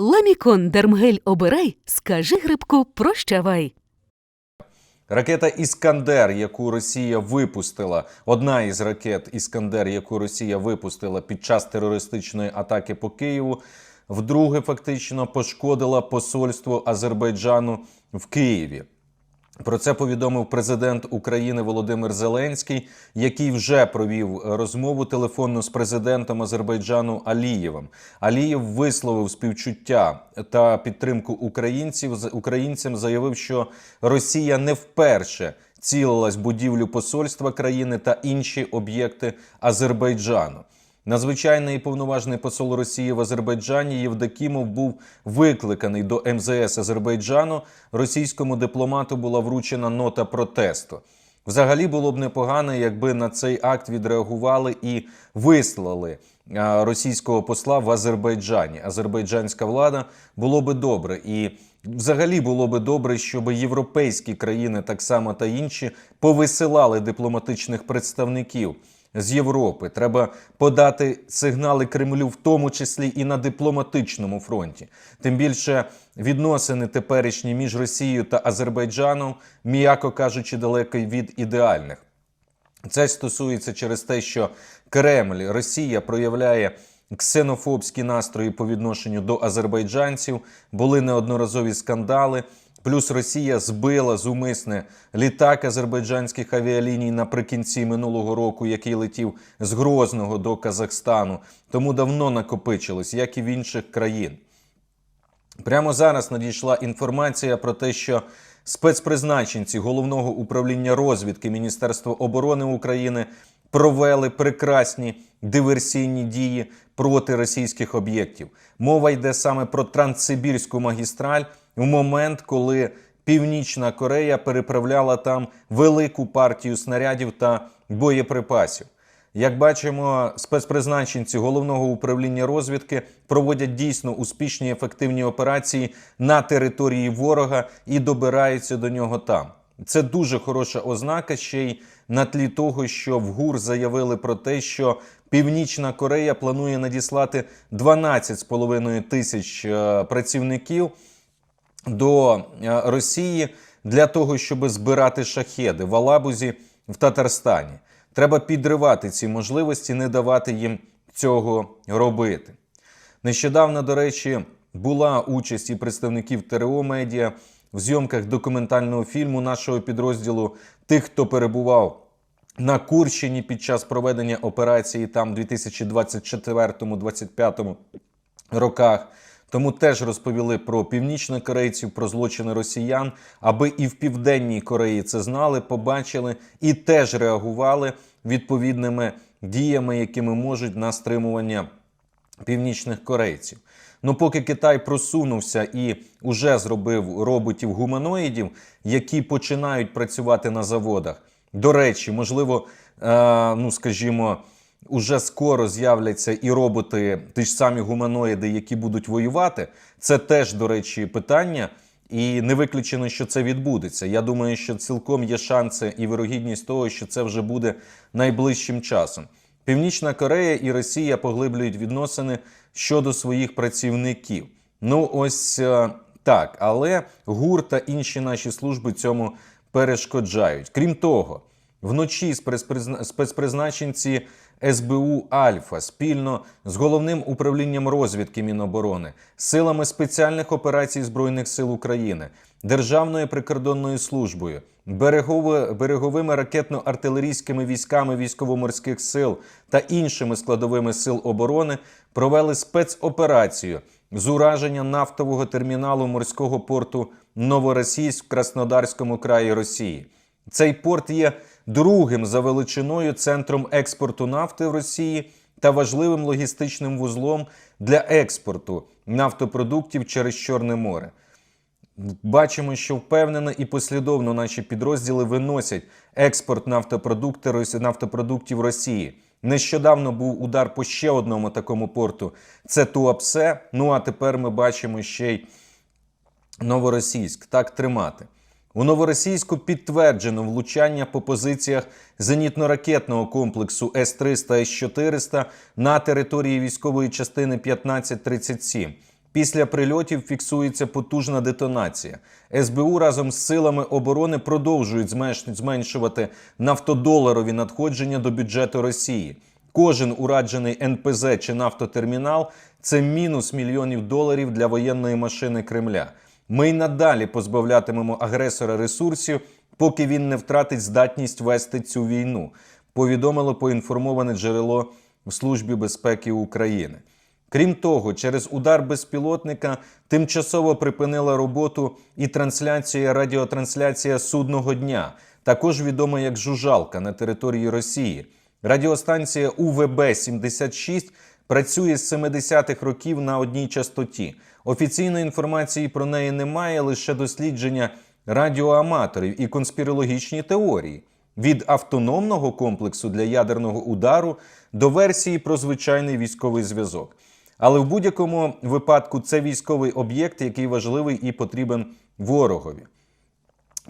Ламікон Дермгель обирай, скажи грибку прощавай. Ракета Іскандер, яку Росія випустила, одна із ракет Іскандер, яку Росія випустила під час терористичної атаки по Києву, вдруге фактично пошкодила посольство Азербайджану в Києві. Про це повідомив президент України Володимир Зеленський, який вже провів розмову телефонну з президентом Азербайджану Алієвим. Алієв висловив співчуття та підтримку українців. Українцям заявив, що Росія не вперше цілилась будівлю посольства країни та інші об'єкти Азербайджану. Надзвичайний повноважний посол Росії в Азербайджані Євдокімов був викликаний до МЗС Азербайджану. Російському дипломату була вручена нота протесту. Взагалі було б непогано, якби на цей акт відреагували і вислали російського посла в Азербайджані. Азербайджанська влада було би добре і. Взагалі було би добре, щоб європейські країни, так само та інші, повисилали дипломатичних представників з Європи. Треба подати сигнали Кремлю, в тому числі і на дипломатичному фронті. Тим більше відносини теперішні між Росією та Азербайджаном, м'яко кажучи, далеко від ідеальних. Це стосується через те, що Кремль, Росія проявляє ксенофобські настрої по відношенню до азербайджанців. Були неодноразові скандали. Плюс Росія збила зумисне літак азербайджанських авіаліній наприкінці минулого року, який летів з Грозного до Казахстану. Тому давно накопичилось, як і в інших країн. Прямо зараз надійшла інформація про те, що спецпризначенці головного управління розвідки Міністерства оборони України провели прекрасні диверсійні дії проти російських об'єктів. Мова йде саме про Транссибірську магістраль у момент, коли Північна Корея переправляла там велику партію снарядів та боєприпасів. Як бачимо, спецпризначенці головного управління розвідки проводять дійсно успішні ефективні операції на території ворога і добираються до нього там. Це дуже хороша ознака ще й на тлі того, що в ГУР заявили про те, що Північна Корея планує надіслати 12,5 тисяч е, працівників до е, Росії для того, щоб збирати шахеди в Алабузі в Татарстані. Треба підривати ці можливості, не давати їм цього робити. Нещодавно, до речі, була участь і представників ТРО Медіа в зйомках документального фільму нашого підрозділу тих, хто перебував на Курщині під час проведення операції там в 2024-2025 роках. Тому теж розповіли про північнокорейців, про злочини росіян, аби і в південній Кореї це знали, побачили і теж реагували відповідними діями, якими можуть на стримування північних корейців. Ну, поки Китай просунувся і вже зробив роботів гуманоїдів, які починають працювати на заводах. До речі, можливо, е, ну скажімо, уже скоро з'являться і роботи, ті ж самі гуманоїди, які будуть воювати. Це теж, до речі, питання. І не виключено, що це відбудеться. Я думаю, що цілком є шанси і вирогідність того, що це вже буде найближчим часом. Північна Корея і Росія поглиблюють відносини щодо своїх працівників. Ну, ось е, так. Але ГУР та інші наші служби цьому перешкоджають. Крім того, вночі спецпризна- спецпризначенці СБУ Альфа спільно з головним управлінням розвідки Міноборони, силами спеціальних операцій Збройних сил України, Державною прикордонною службою, береговими ракетно-артилерійськими військами військово-морських сил та іншими складовими сил оборони провели спецоперацію з ураження нафтового терміналу морського порту Новоросійськ в Краснодарському краї Росії. Цей порт є другим за величиною центром експорту нафти в Росії та важливим логістичним вузлом для експорту нафтопродуктів через Чорне море. Бачимо, що впевнено і послідовно наші підрозділи виносять експорт нафтопродуктів Росії. Нещодавно був удар по ще одному такому порту. Це Туапсе. Ну а тепер ми бачимо ще й Новоросійськ. Так тримати. У Новоросійську підтверджено влучання по позиціях зенітно-ракетного комплексу С-300 С-400 на території військової частини 1537. Після прильотів фіксується потужна детонація. СБУ разом з силами оборони продовжують зменшувати нафтодоларові надходження до бюджету Росії. Кожен ураджений НПЗ чи нафтотермінал це мінус мільйонів доларів для воєнної машини Кремля. Ми й надалі позбавлятимемо агресора ресурсів, поки він не втратить здатність вести цю війну. Повідомило поінформоване джерело в Службі безпеки України. Крім того, через удар безпілотника тимчасово припинила роботу і трансляція радіотрансляція судного дня, також відома як жужалка на території Росії. Радіостанція УВБ 76 працює з 70-х років на одній частоті. Офіційної інформації про неї немає, лише дослідження радіоаматорів і конспірологічні теорії від автономного комплексу для ядерного удару до версії про звичайний військовий зв'язок. Але в будь-якому випадку це військовий об'єкт, який важливий і потрібен ворогові.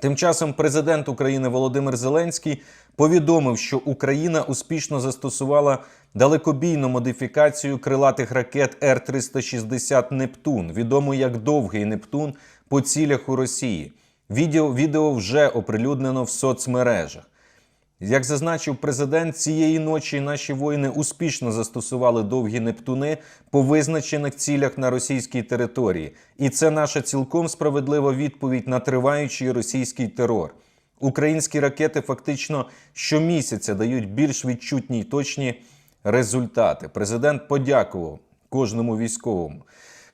Тим часом президент України Володимир Зеленський повідомив, що Україна успішно застосувала далекобійну модифікацію крилатих ракет Р-360 Нептун, відомо як довгий Нептун по цілях у Росії. Відео, відео вже оприлюднено в соцмережах. Як зазначив президент, цієї ночі наші воїни успішно застосували довгі нептуни по визначених цілях на російській території, і це наша цілком справедлива відповідь на триваючий російський терор. Українські ракети фактично щомісяця дають більш відчутні й точні результати. Президент подякував кожному військовому.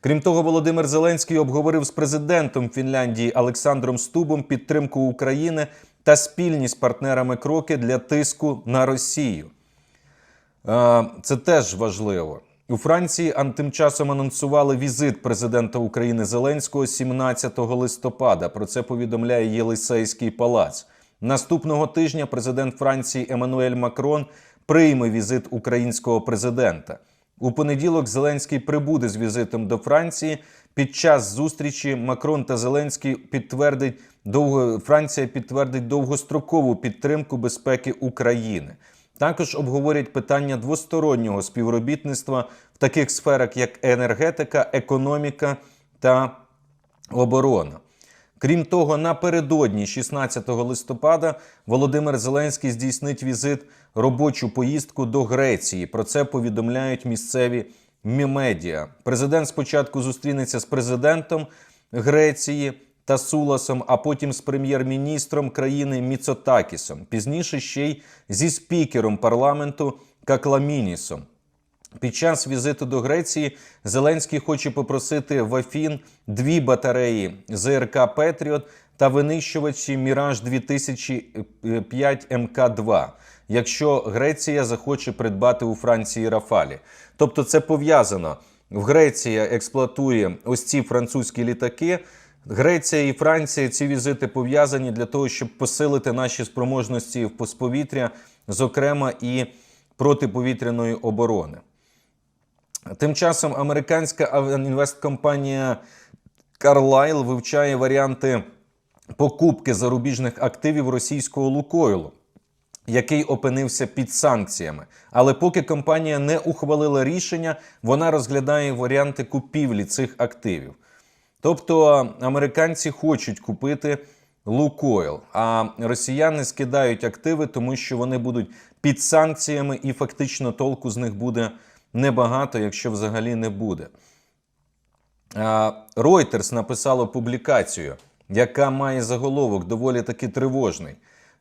Крім того, Володимир Зеленський обговорив з президентом Фінляндії Олександром Стубом підтримку України та спільні з партнерами кроки для тиску на Росію. Е, Це теж важливо. У Франції ан- тим часом анонсували візит президента України Зеленського 17 листопада. Про це повідомляє Єлисейський палац. Наступного тижня президент Франції Еммануель Макрон прийме візит українського президента. У понеділок Зеленський прибуде з візитом до Франції. Під час зустрічі Макрон та Зеленський підтвердить довго Франція підтвердить довгострокову підтримку безпеки України. Також обговорять питання двостороннього співробітництва в таких сферах, як енергетика, економіка та оборона. Крім того, напередодні 16 листопада Володимир Зеленський здійснить візит робочу поїздку до Греції. Про це повідомляють місцеві мі- медіа. Президент спочатку зустрінеться з президентом Греції та Суласом, а потім з прем'єр-міністром країни Міцотакісом. Пізніше ще й зі спікером парламенту Какламінісом. Під час візиту до Греції Зеленський хоче попросити в Афін дві батареї ЗРК Петріот та винищувачі Міраж 2005 МК2, якщо Греція захоче придбати у Франції Рафалі. Тобто це пов'язано. В Греція експлуатує ось ці французькі літаки. Греція і Франція ці візити пов'язані для того, щоб посилити наші спроможності в повітря, зокрема і протиповітряної оборони. Тим часом американська інвесткомпанія Carlyle вивчає варіанти покупки зарубіжних активів російського Лукойлу, який опинився під санкціями. Але поки компанія не ухвалила рішення, вона розглядає варіанти купівлі цих активів. Тобто американці хочуть купити Лукойл, а росіяни скидають активи, тому що вони будуть під санкціями, і фактично толку з них буде небагато, якщо взагалі не буде. Reuters написало публікацію, яка має заголовок доволі таки тривожний.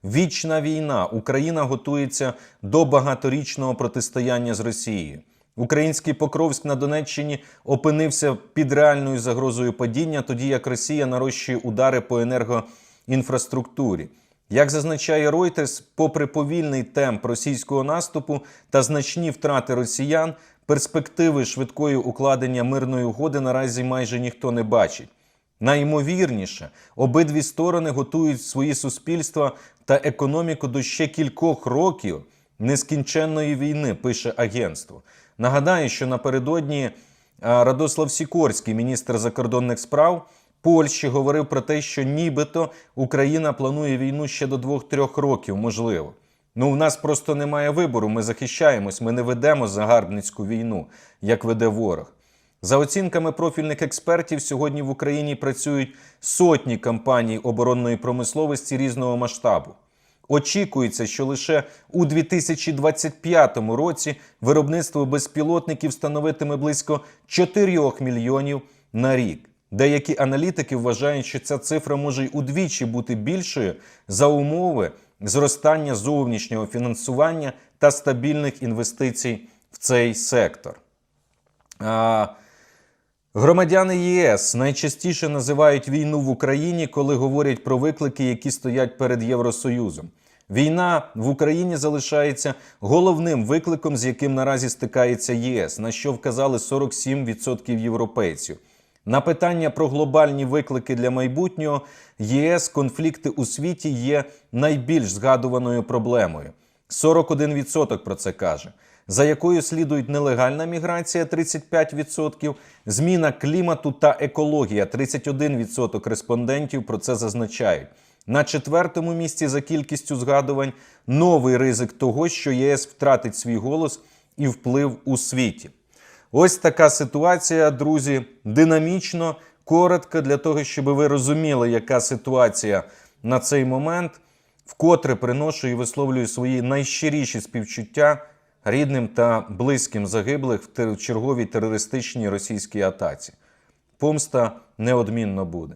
Вічна війна. Україна готується до багаторічного протистояння з Росією. Український Покровськ на Донеччині опинився під реальною загрозою падіння, тоді як Росія нарощує удари по енергоінфраструктурі. Як зазначає Reuters, попри повільний темп російського наступу та значні втрати росіян, перспективи швидкої укладення мирної угоди наразі майже ніхто не бачить. Найімовірніше, обидві сторони готують свої суспільства та економіку до ще кількох років нескінченної війни, пише агентство. Нагадаю, що напередодні Радослав Сікорський, міністр закордонних справ Польщі, говорив про те, що нібито Україна планує війну ще до двох-трьох років, можливо. Ну, в нас просто немає вибору. Ми захищаємось, ми не ведемо загарбницьку війну, як веде ворог. За оцінками профільних експертів, сьогодні в Україні працюють сотні компаній оборонної промисловості різного масштабу. Очікується, що лише у 2025 році виробництво безпілотників становитиме близько 4 мільйонів на рік. Деякі аналітики вважають, що ця цифра може й удвічі бути більшою за умови зростання зовнішнього фінансування та стабільних інвестицій в цей сектор. А, Громадяни ЄС найчастіше називають війну в Україні, коли говорять про виклики, які стоять перед Євросоюзом. Війна в Україні залишається головним викликом, з яким наразі стикається ЄС, на що вказали 47% європейців. На питання про глобальні виклики для майбутнього єС конфлікти у світі є найбільш згадуваною проблемою. 41% про це каже. За якою слідують нелегальна міграція 35%, зміна клімату та екологія 31% респондентів про це зазначають. На четвертому місці за кількістю згадувань новий ризик того, що ЄС втратить свій голос і вплив у світі. Ось така ситуація, друзі, динамічно, коротко, для того, щоб ви розуміли, яка ситуація на цей момент. Вкотре приношу і висловлюю свої найщиріші співчуття рідним та близьким загиблих в черговій терористичній російській атаці. Помста неодмінно буде.